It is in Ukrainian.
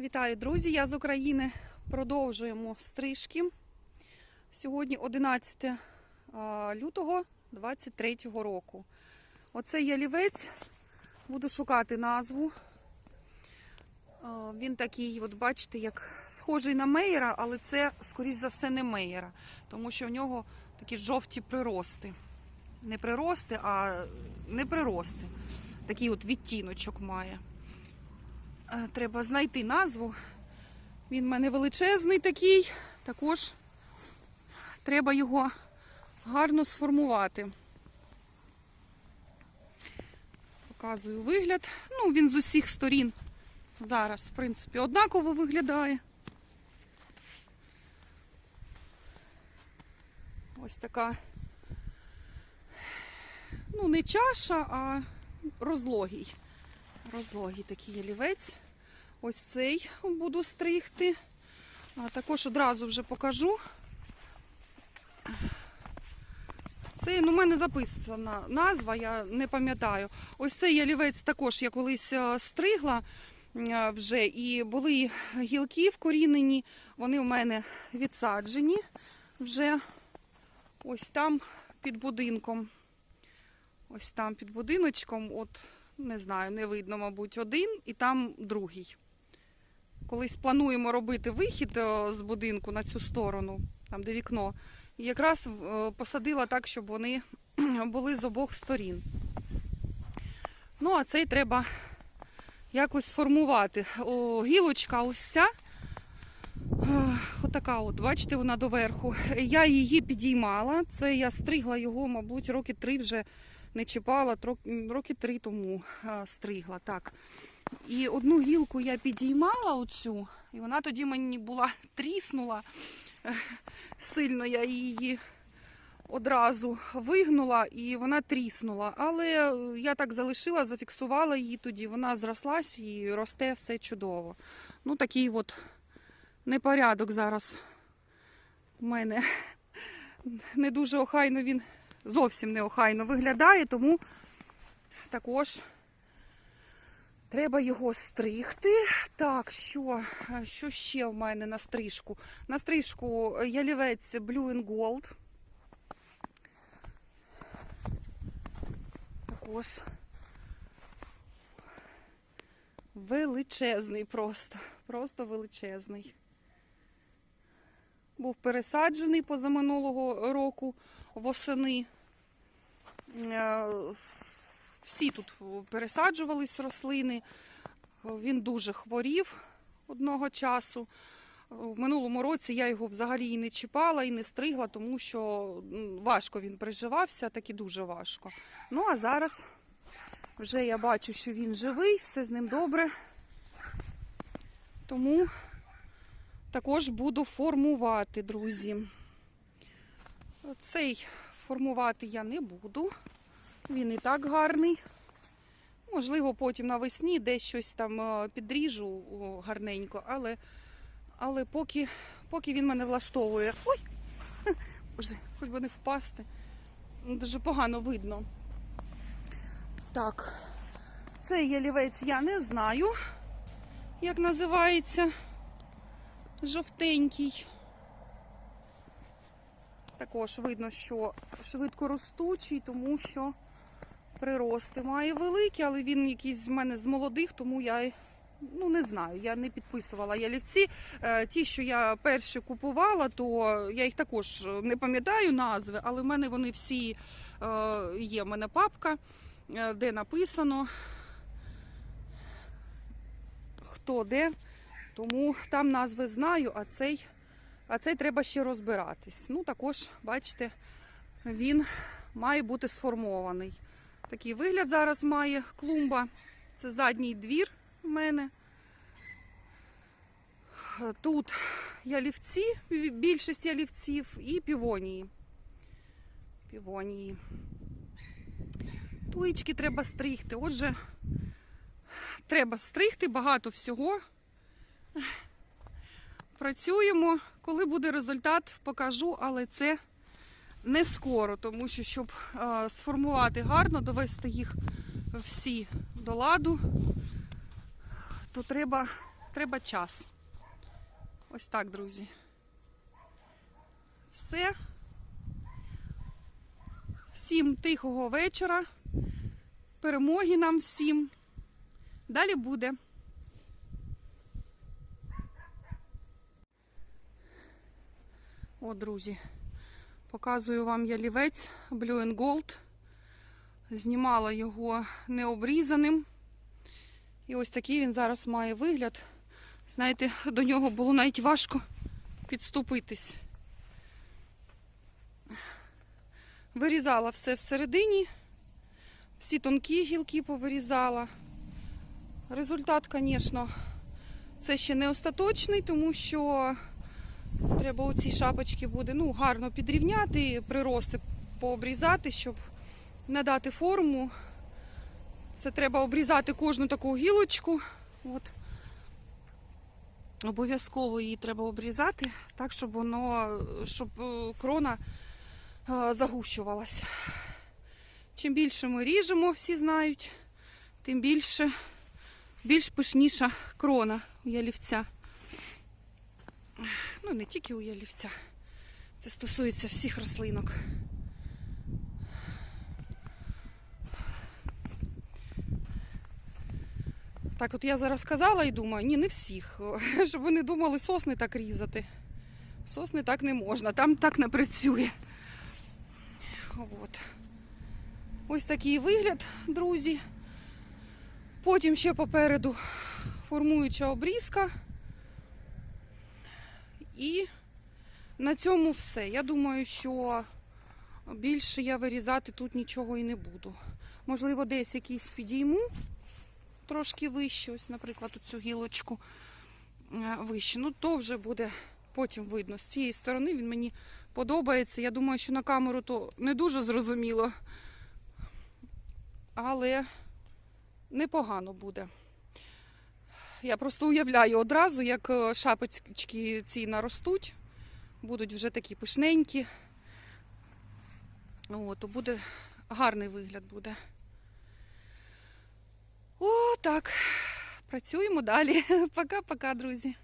Вітаю, друзі! Я з України. Продовжуємо стрижки. Сьогодні 11 лютого 23 року. Оце ялівець. Буду шукати назву. Він такий, от бачите, як схожий на мейера, але це, скоріш за все, не мейера, тому що в нього такі жовті прирости. Не прирости, а не прирости. Такий от відтіночок має. Треба знайти назву. Він в мене величезний такий. Також треба його гарно сформувати. Показую вигляд. Ну, він з усіх сторін зараз, в принципі, однаково виглядає. Ось така, ну, не чаша, а розлогий. Розлогий такий ялівець. Ось цей буду стригти. Також одразу вже покажу. Це ну, в мене записана назва, я не пам'ятаю. Ось цей ялівець також я колись е, стригла е, вже, і були гілки вкорінені, вони в мене відсаджені вже ось там під будинком. Ось там під будиночком, от не знаю, не видно, мабуть, один і там другий. Колись плануємо робити вихід е, з будинку на цю сторону, там де вікно. І якраз е, посадила так, щоб вони були з обох сторін. Ну, а цей треба якось сформувати. О, гілочка ось ця. е, Отака от, бачите, вона доверху. Я її підіймала. Це я стригла його, мабуть, роки три вже не чіпала, роки три тому стригла. Так. І одну гілку я підіймала оцю, і вона тоді мені була тріснула. Сильно я її одразу вигнула і вона тріснула. Але я так залишила, зафіксувала її тоді. Вона зрослась і росте все чудово. Ну, такий от непорядок зараз у мене. Не дуже охайно він зовсім неохайно виглядає, тому також треба його стригти. Так, що, що ще в мене на стрижку? На стрижку ялівець Blue and Gold. Також величезний просто, просто величезний. Був пересаджений позаминулого року восени. Е, Всі тут пересаджувались рослини. Він дуже хворів одного часу. В минулому році я його взагалі і не чіпала, і не стригла, тому що важко він приживався, так і дуже важко. Ну а зараз вже я бачу, що він живий, все з ним добре. Тому також буду формувати, друзі. Цей формувати я не буду. Він і так гарний. Можливо, потім навесні десь щось там е, підріжу гарненько, але, але поки, поки він мене влаштовує. Ой! Боже, хоч би не впасти. Дуже погано видно. Так, цей ялівець я не знаю, як називається. Жовтенький. Також видно, що швидко ростучий, тому що прирости має великі, але він якийсь з мене з молодих, тому я ну не знаю, я не підписувала ялівці. Е, Ті, що я перші купувала, то я їх також не пам'ятаю назви, але в мене вони всі е, є. В мене папка, е, де написано хто де. Тому там назви знаю, а цей, а цей треба ще розбиратись. Ну, також, бачите, він має бути сформований. Такий вигляд зараз має клумба. Це задній двір у мене. Тут ялівці, більшість ялівців і півонії. Півонії. Туєчки треба стригти. Отже, треба стригти багато всього. Працюємо. Коли буде результат, покажу, але це не скоро, тому що, щоб сформувати гарно, довести їх всі до ладу, то треба, треба час. Ось так, друзі. Все. Всім тихого вечора. Перемоги нам всім. Далі буде. О, друзі, показую вам ялівець Blue and Gold. Знімала його необрізаним. І ось такий він зараз має вигляд. Знаєте, до нього було навіть важко підступитись. Вирізала все всередині, всі тонкі гілки повирізала. Результат, звісно, це ще не остаточний, тому що треба оці шапочки буде ну, гарно підрівняти, прирости пообрізати, щоб надати форму. Це треба обрізати кожну таку гілочку. От. Обов'язково її треба обрізати, так, щоб воно, щоб е, крона е, загущувалася. Чим більше ми ріжемо, всі знають, тим більше, більш пишніша крона у ялівця. Ну, не тільки у ялівця. Це стосується всіх рослинок. Так, от я зараз сказала і думаю, ні, не всіх. Щоб ви не думали сосни так різати. Сосни так не можна, там так не працює. От. Ось такий вигляд, друзі. Потім ще попереду формуюча обрізка. І на цьому все. Я думаю, що більше я вирізати тут нічого і не буду. Можливо, десь якийсь підійму трошки вище, ось, наприклад, цю гілочку е, вище. Ну, то вже буде потім видно. З цієї сторони він мені подобається. Я думаю, що на камеру то не дуже зрозуміло, але непогано буде. Я просто уявляю одразу, як е, шапочки ці наростуть, будуть вже такі пишненькі. О, то буде гарний вигляд буде. О, так. Працюємо далі. Пока-пока, друзі.